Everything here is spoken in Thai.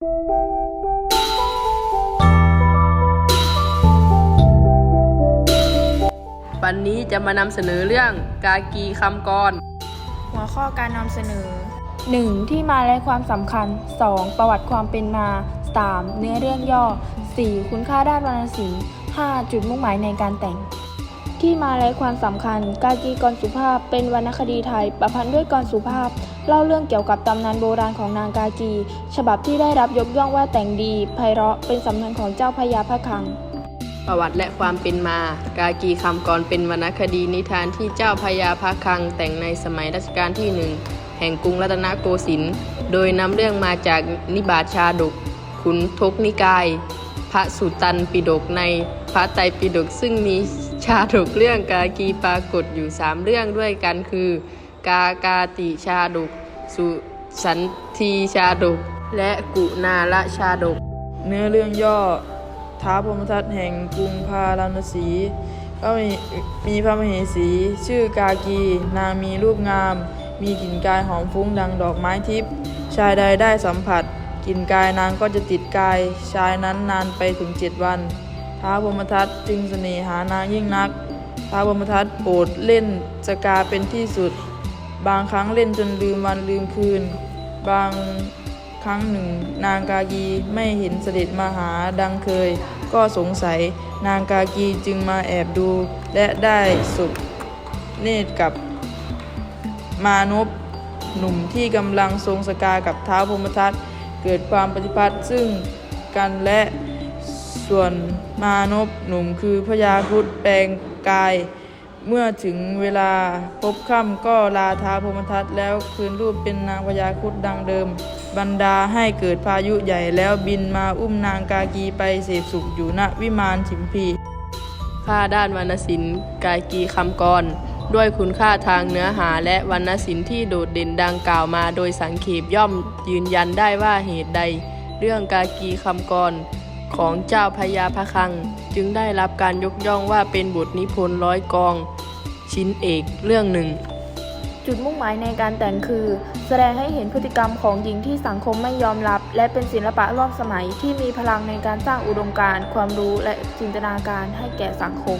วันนี้จะมานำเสนอเรื่องกากีคำกร หัวข้อการนำเสนอ 1. ที่มาและความสำคัญ 2. ประวัติความเป็นมา 3. เนื้อเรื่องย่อ 4. คุณค่าด้านวรรณศิลป์ 5. จุดมุ่งหมายในการแต่ง ที่มาและความสำคัญ กากีกรสุภาพเป็นวรรณคดีไทย ประพันธ์ด้วยกรสุภาพ เล่าเรื่องเกี่ยวกับตำนานโบราณของนางกากี ฉบับที่ได้รับยกย่องว่าแต่งดีไพเราะเป็นสำนวนของเจ้าพญาพระคัง ประวัติและความเป็นมา กากีคำกรเป็นวรรณคดีนิทานที่เจ้าพญาพระคัง แต่งในสมัยรัชกาลที่หนึ่งแห่งกรุงรัตนโกสินทร์โดยนำเรื่องมาจากนิบาชาดก ขุนทกนิกาย พระสุตันปิฎกในพระไตรปิฎกซึ่งมี ชาดกเรื่องกากีปรากฏอยู่สามเรื่องด้วยกันคือ กากาติชาดก สุสันทีชาดก และกุณาละชาดก เนื้อเรื่องย่อท้าพรหมทัตแห่งกรุงพาราณสี ก็มีมีพระมเหสี ชื่อกากี นางมีรูปงาม มีกลิ่นกายหอมฟุ้งดังดอกไม้ทิพย์ชายใดได้สัมผัสกลิ่นกายนางก็จะติดกาย ชายนั้นนานไปถึงเจ็ดวัน ท้าวพรมทัตจึงเสน่หานางยิ่งนัก ท้าวพรมทัตโปรดเล่นสกาเป็นที่สุด บางครั้งเล่นจนลืมวันลืมคืน บางครั้งหนึ่ง นางกากีไม่เห็นเสด็จมาหาดังเคย ก็สงสัยนางกากีจึงมาแอบดู และได้สุบเนตรกับมานพหนุ่มที่กำลังทรงสกากับเท้าพรมทัตเกิดความปฏิพัทธ์ซึ่งกันและ ส่วนมานพหนุ่มคือพญาครุดแปลงกาย เมื่อถึงเวลาพบค่ำก็ลาท้าพรมทัตแล้วคืนรูปเป็นนางพญาครุดดังเดิม บรรดาให้เกิดพายุใหญ่แล้วบินมาอุ้มนางกากีไปเสพสุขอยู่ณวิมานฉิมพีค่าด้านวรรณศิลป์กายกีคำกร ด้วยคุณค่าทางเนื้อหาและวรรณศิลป์ที่โดดเด่นดังกล่าวมาโดยสังเขปย่อมยืนยันได้ว่าเหตุใด เรื่องกากีคำกร ของเจ้าพญาพระคัง จึงได้รับการยกย่องว่าเป็นบทนิพนธ์ร้อยกอง ชิ้นเอกเรื่องหนึ่ง จุดมุ่งหมายในการแต่งคือ แสดงให้เห็นพฤติกรรมของหญิงที่สังคมไม่ยอมรับ และเป็นศิลปะร่วมสมัยที่มีพลังในการสร้างอุดมการณ์ความรู้และจินตนาการให้แก่สังคม